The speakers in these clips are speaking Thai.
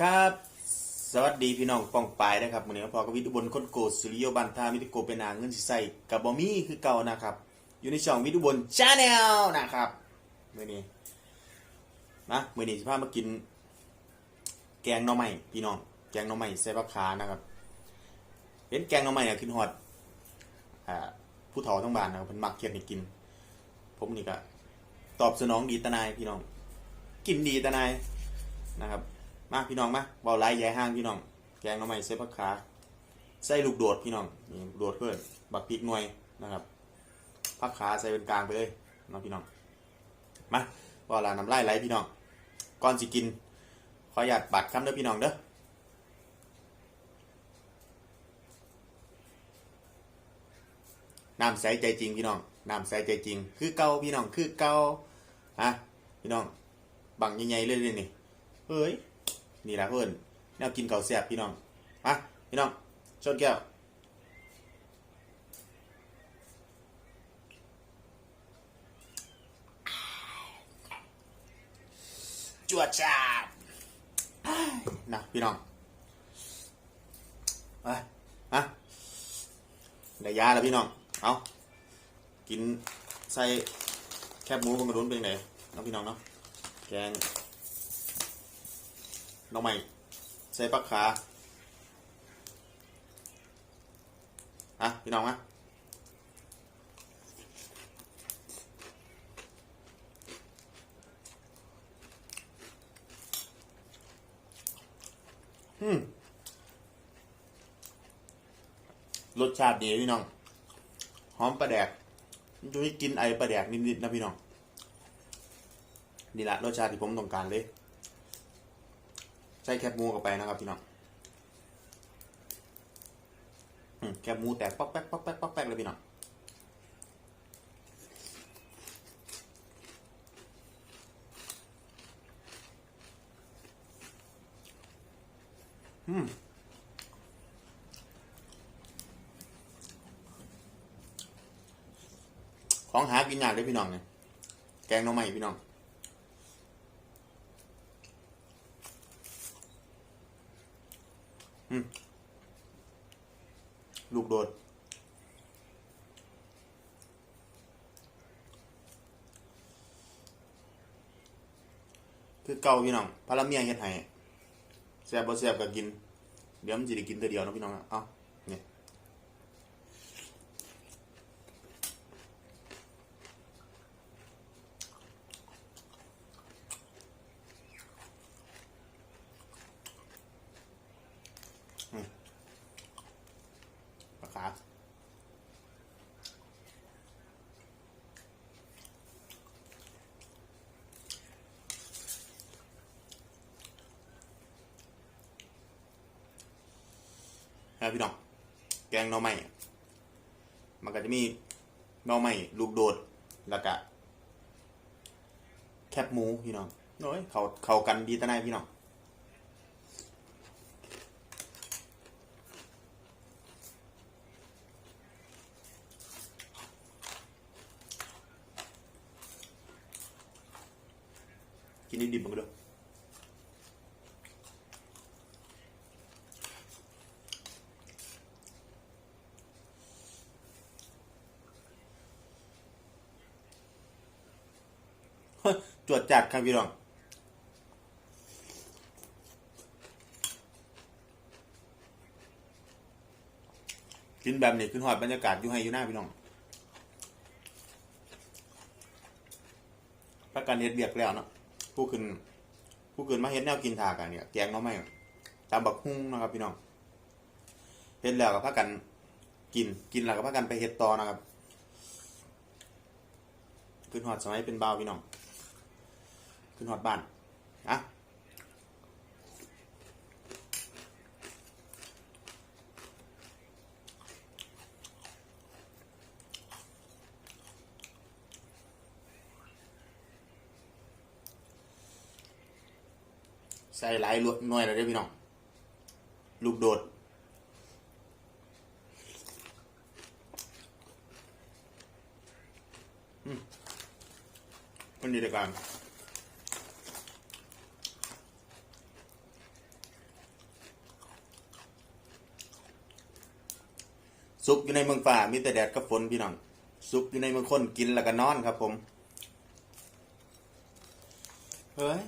ครับ สวัสดีพี่น้องป้องปายนะครับวันนี้พอกับวิทยุบลคนโกดสุริโยบันทามิติโกเป็นนาเงินสิใส่กับบอมี่คือเก่านะครับ อยู่ในช่องวิทยุบลชาแนลนะครับมื่อนี้นะมื่อนี้สิพามากิน แกงหน่อไม้พี่น้องแกงหน่อไม้ใส่ผักขานะครับเห็นแกงหน่อไม้เนี่ยกินฮอดอ่าผู้เฒ่าทั้งบ้านนะครับเพิ่นมักเคียดให้กิน ผมนี่ก็ตอบสนองดีตนายพี่น้อง กินดีตนายนะครับ มาพี่น้องมาเบาไล่แย่ห้างพี่น้อง แกงน้ำใหม่เส้ผักขาใส่ลูกโดดพี่น้องนี่โดดเพื่อนบักพริกหน่วยนะครับผักขาใส่เป็นกลางไปเลยน้องพี่น้องมาเบาลาน้ำลายไหลพี่น้องก่อนสิกิน ขอหยาดบัตรคำเด้อพี่น้องเด้อน้ำใสใจจริงพี่น้องน้ำใสใจจริง คือเก่าพี่น้องคือเก่าฮะพี่น้องบังใหญ่ๆเลยเลยนี่เฮ้ย นี่แหละเพื่อนแนวกินเข้าแซ่บพี่น้องมาพี่น้องชนแก้วจวดจ้านะพี่น้องไปมาได้ยาแล้วพี่น้อง เอากินใส่แคบหมูบนกระดุนเป็นไงน้องพี่น้องเนาะ แกง น้องใหม่ใส่ปักขาอะพี่น้องมะอืมรสชาติดีพี่น้อง หอมปลาแดกมันจะให้กินไอปลาแดกนิดๆนะพี่น้อง นี่แหละรสชาติที่ผมต้องการเลย ส่แคบหมูเข้าไปนะครับพี่น้องแคบหมูแตกป๊อกแป๊กป๊อกแป๊กป๊อกแป๊กเลยพี่น้องอืมของหากินยากเลยพี่น้องเนี่ยแกงหน่อไม้พี่น้อง ลูกโดด คือเก่าพี่น้องพาราเมียเฮ็ดให้แซ่บบ่แซ่บก็กิน เดี๋ยวมันสิได้กินแต่เดียวเนาะพี่น้องอะเอ้านี่ปลาขา แล้วพี่น้อง แกงหน่อไม้มันก็จะมีหน่อไม้ลูกโดด แล้วก็แคบหมูพี่น้องโอ้ยเขาเขากันดีตะไนายพี่น้องกินดิบๆมันก็ได้ จวดจัดครับพี่น้องกินแบบนี้ขึ้นหอดบรรยากาศอยู่ให้อยู่หน้าพี่น้องประกันเฮ็ดเบียกแล้วเนาะผู้ขึ้น ผู้ขึ้นมาเฮ็ดแนวกินทากันเนี่ยแกงน้องไม่ตามบักฮุ้งนะครับ พี่น้องเฮ็ดแล้วก็พักกันกินกินแล้วก็พักกันไปเฮ็ดต่อนะครับขึ้นหอดสมัยเป็นบ่าวพี่น้อง ขึ้นหอดบ้านอะใส่หลายลวดน่วยเลยเด้พี่น้อง ลูกโดด อืมมันดีเดียกัน ซุปอยู่ในเมืองฝ่ามีแต่แดดกับฝนพี่น้องซุปอยู่ในเมืองคนกินแล้วก็นอนครับผมเฮ้ย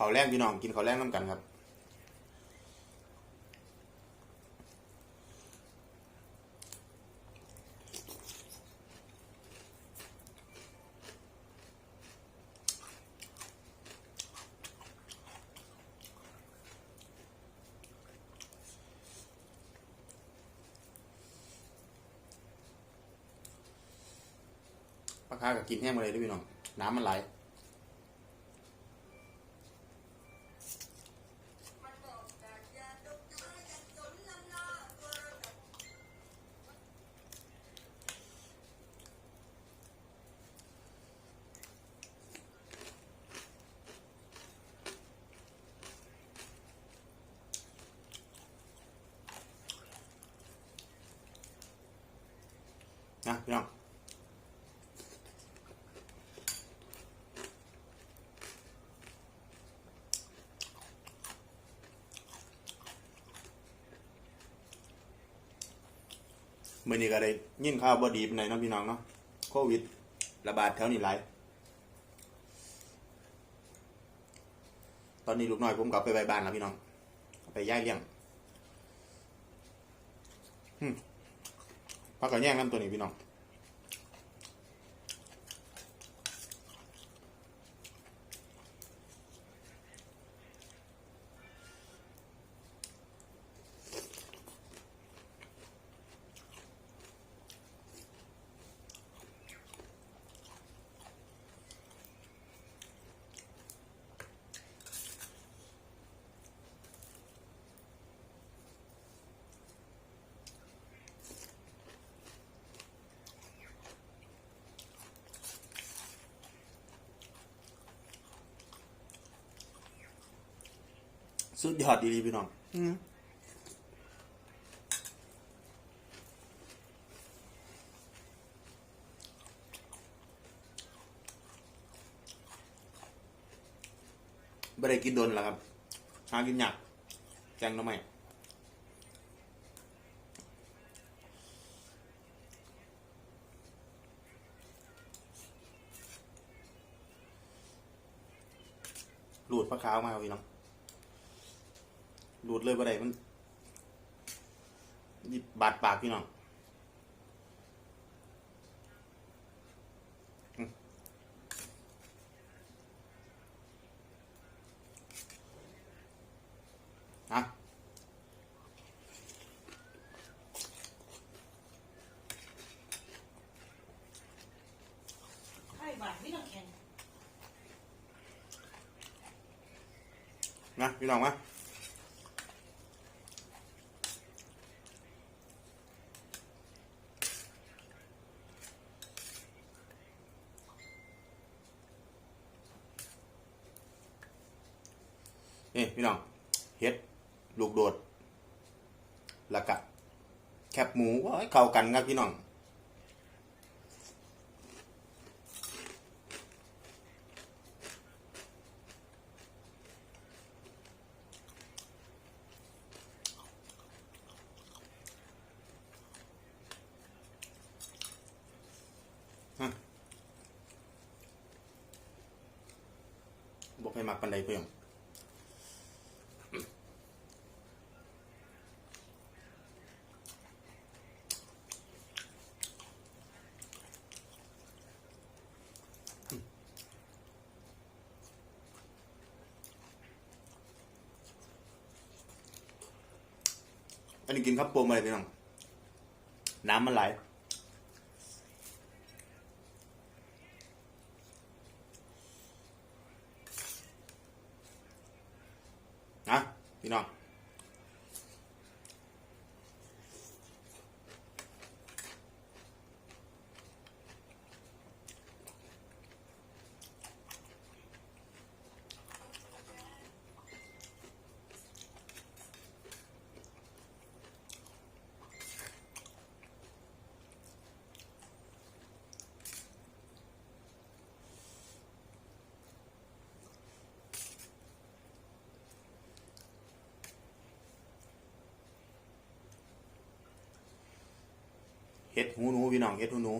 ข้าวแรงพี่น้องกินข้าวแรงน้ำกันครับปลาคากับกินแห้งมาเลยด้วยพี่น้อง น้ำมันไหล นะพี่น้องมื่อนี้ก็ได้ยินข่าวบดีปานไหนเนาะพี่น้องเนาะโควิด ระบาดแถวนี้หลายตอนนี้ลูกน้อยผมกลับไปไปบ้านแล้วพี่น้อง ไปย่ายเลี้ยง พักกันแย่งน้ำตัวนี้พี่น้อง สุดยอดดีๆพี่น้องอืมไม่ได้กินโดนแล้วครับ หากินยากแกงหน้ำไม่หลูดปลาขาวมาครับพี่น้อง ดูดเลยบ่ได้มันหยิบบาดปากพี่น้องอืมอะไข่บาทไม่ต้องแข็งนะพี่น้องมานี่พี่น้องเฮ็ด ลูกโดด แล้วก็แค บหมูว่าให้เข้ากันครับพี่น้องบอกให้มักปันใดเพื่อน กินข้าวโพดมาเลยพี่น้อง น้ำมันไหลนะพี่น้อง เห็ดหูหนูพี่น้องเห็ดหูหนู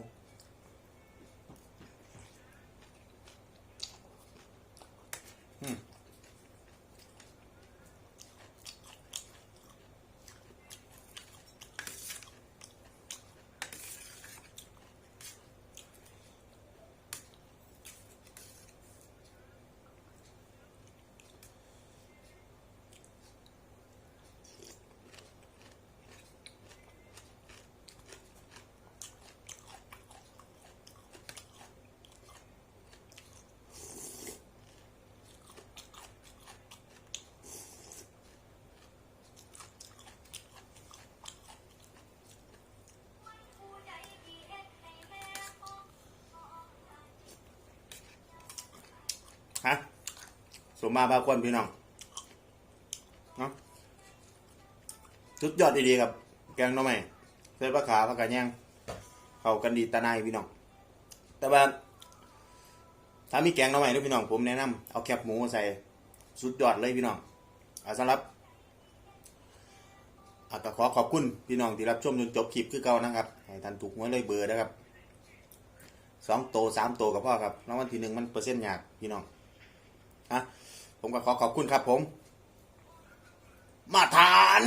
มมาพาควนพี่น้องเนาะสุดยอดดีๆครับ แกงหน้อใหม่เส้นปลาขาปลากระแยงเข้ากันดีตาในพี่น้อง แต่ว่าถ้ามีแกงหน้อใหม่ด้วยพี่น้อง ผมแนะนำเอาแคบหมูใส่สุดยอดเลยพี่น้องเอาสำหรับอาก็ขอขอบคุณพี่น้องที่รับชมจนจบคลิปคือเก่านะครับให้ท่านถูกหวยเลยเบอร์นะครับสองโตสามโตกับพ่อครับรางวัลที่หนึ่งมันเปอร์เซ็นต์ยากพี่น้องฮะ ผมก็ขอขอบคุณครับผม มาทาน